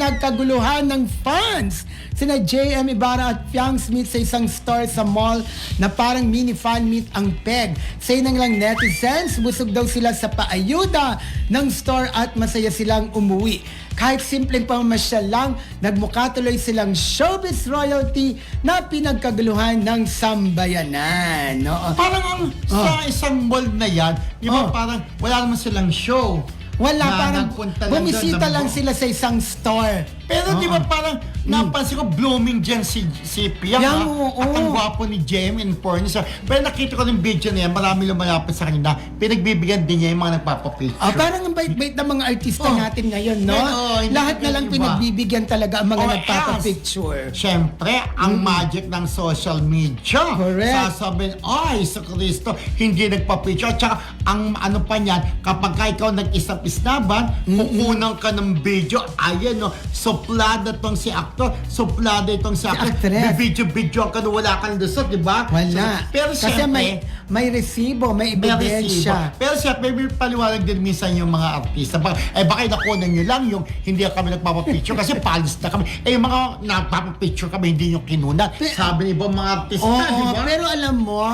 pinagkaguluhan ng fans. Sina JM Ibarra at Fiang Smith sa isang store sa mall na parang mini fan meet ang peg. Say nang lang netizens, busog daw sila sa paayuda ng store at masaya silang umuwi. Kahit simpleng pamamasyal lang, nagmukha tuloy silang showbiz royalty na pinagkaguluhan ng sambayanan. No? Parang ang sa isang mall na yan, di ba Oh. parang wala naman silang show. Wala, na parang lang bumisita lang nag- sila sa isang store. Pero di ba Oo. parang napansin ko blooming dyan si, si Piang Yang, ha? oo. At ang gwapo ni Jem in fairness. ha? Pero nakita ko ng video niya, marami lumalapit sa kanya. Pinagbibigyan din niya yung mga nagpapapicture. Ah, parang ang bait-bait ng mga artista Oh. natin ngayon, no? Yan, oh, hindi Lahat na lang iba. pinagbibigyan talaga ang mga Oh, nagpapapicture. Siyempre, ang magic ng social media. Correct. Sasabihin, ay, sa Kristo, hindi nagpa-picture. At saka, ang ano pa niyan, kapag ka ikaw nag-isap-isnaban, kukunan ka ng video, ayan, no, suplada tong si actor, suplada itong si actor. actress. Video-video ka na wala kang lusot, di ba? Wala. So, pero Kasi siyempre, may, may resibo, may ebidensya. Pero siyempre, may paliwanag din minsan yung mga artista. Baka, eh, baka nakunan nyo lang yung hindi kami nagpapapicture kasi palis na kami. Eh, yung mga nagpapapicture kami, hindi yung kinunan. Sabi ni ibang mga artista, Oo, di ba? pero alam mo,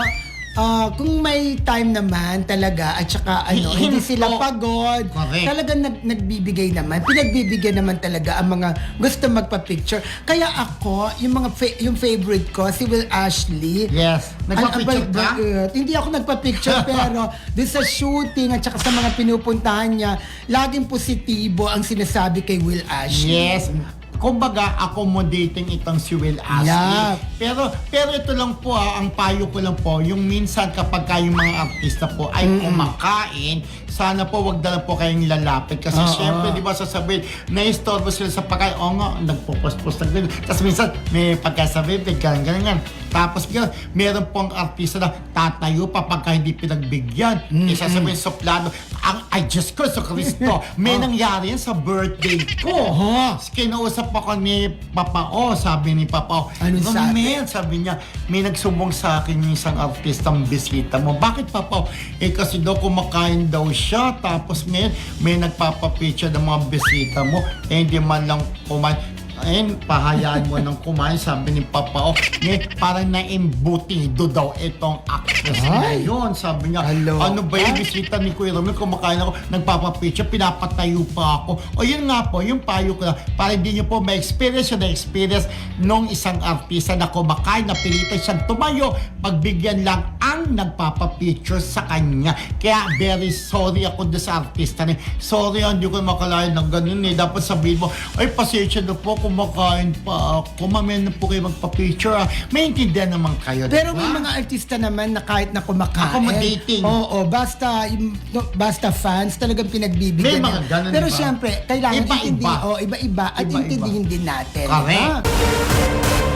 ah, kung may time naman talaga at saka ano, Hin- hindi sila pagod, correct. talagang nag, nagbibigay naman, pinagbibigyan naman talaga ang mga gusto magpa-picture. Kaya ako, yung mga fa- yung favorite ko, si Will Ashley, Yes. Nagpapicture ka? abay-bait. Hindi ako nagpa-picture pero doon sa shooting at saka sa mga pinupuntahan niya, laging positibo ang sinasabi kay Will Ashley. Yes. Kumbaga, accommodating itong si Will Astley. Yeah. Pero pero ito lang po ha, ang payo ko lang po, yung minsan kapag ka yung mga artista po ay kumakain, sana po wag na lang po kayong lalapit. Kasi Oo. syempre, di ba sasabihin, na-istorbo sila sa pagkain, o nga, nagpupos-pos na ganyan. Tapos minsan, may pagkasabi, may ganyan. Tapos ganyan, meron pong artista na tatayo pa pagka hindi pinagbigyan. Mm-hmm. Isasabihin, suplado. Ang, ay, Diyos ko, sa Kristo, may nangyari yan sa birthday ko. Oh. Kinausap ako ni Papa O, sabi ni Papa O. Anong sabi? Romel, sabi niya, may nagsumbong sa akin yung isang artistang bisita mo. Bakit Papa O? Eh kasi daw kumakain daw siya, tapos ngayon may nagpapapicture ng mga bisita mo, eh hindi man lang kumain. Ayun, pahayaan mo ng kumain, sabi ni Papa O. Eh, parang naimbutido daw itong actress na Ay. yun. Sabi niya, Hello. ano ba yung bisita ni Kuya Romel, kumakain ako, nagpapapicture, pinapatayo pa ako. O yun nga po, yung payo ko na, para hindi niyo po ma-experience yung na-experience nung isang artista na kumakain, na pilitan siyang tumayo, pagbigyan lang ang nagpapapicture sa kanya. Kaya very sorry ako doon sa artista na, sorry, ah, hindi ko makalain ng ganun eh. Dapat sabihin mo, ay pasensya na po, kumakain pa ako, mamaya na po kayo magpa-picture. ah." May intindihan naman kayo, Pero diba? may mga artista naman na kahit na kumakain. Accommodating. Oo, basta, yung- no, basta fans talagang pinagbibigyan. May mga niya. ganun, Pero diba? syempre, kailangan Iba-iba. oh, iba-iba at Iba-iba. intindihin din natin. Correct. diba?